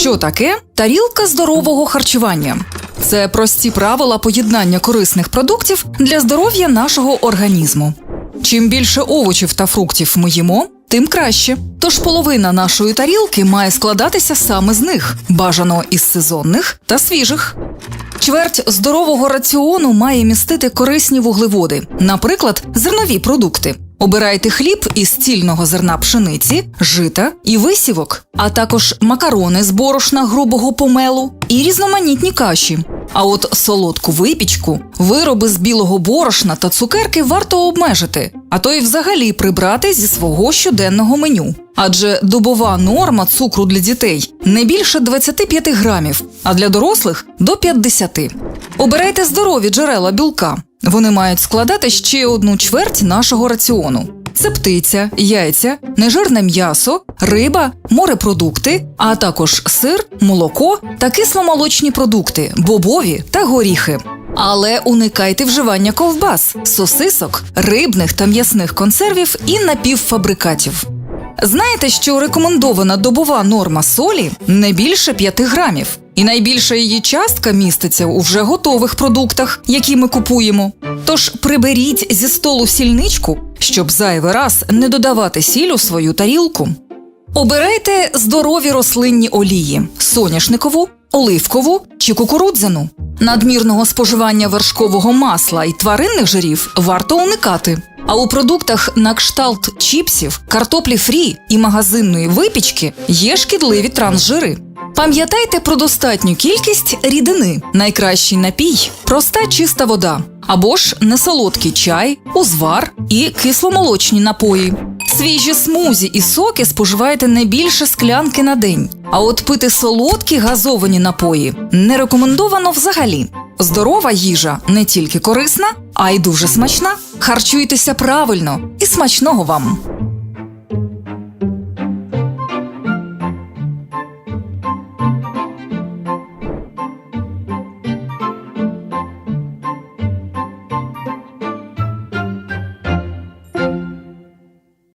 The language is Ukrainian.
Що таке тарілка здорового харчування? Це прості правила поєднання корисних продуктів для здоров'я нашого організму. Чим більше овочів та фруктів ми їмо, тим краще. Тож половина нашої тарілки має складатися саме з них, бажано із сезонних та свіжих. Чверть здорового раціону має містити корисні вуглеводи, наприклад, зернові продукти. Обирайте хліб із цільного зерна пшениці, жита і висівок, а також макарони з борошна грубого помелу і різноманітні каші. А от солодку випічку, вироби з білого борошна та цукерки варто обмежити, а то й взагалі прибрати зі свого щоденного меню. Адже добова норма цукру для дітей не більше 25 грамів, а для дорослих до 50. Обирайте здорові джерела білка. Вони мають складати ще одну чверть нашого раціону. Це птиця, яйця, нежирне м'ясо, риба, морепродукти, а також сир, молоко та кисломолочні продукти, бобові та горіхи. Але уникайте вживання ковбас, сосисок, рибних та м'ясних консервів і напівфабрикатів. Знаєте, що рекомендована добова норма солі не більше 5 грамів, і найбільша її частка міститься у вже готових продуктах, які ми купуємо. Тож приберіть зі столу сільничку, щоб зайвий раз не додавати сіль у свою тарілку. Обирайте здорові рослинні олії: соняшникову, оливкову чи кукурудзяну. Надмірного споживання вершкового масла і тваринних жирів варто уникати. А у продуктах на кшталт чіпсів, картоплі фрі і магазинної випічки є шкідливі трансжири. Пам'ятайте про достатню кількість рідини, найкращий напій проста чиста вода, або ж несолодкий чай, узвар і кисломолочні напої. Свіжі смузі і соки споживайте не більше склянки на день. А от пити солодкі газовані напої не рекомендовано взагалі. Здорова їжа не тільки корисна, а й дуже смачна. Харчуйтеся правильно і смачного вам!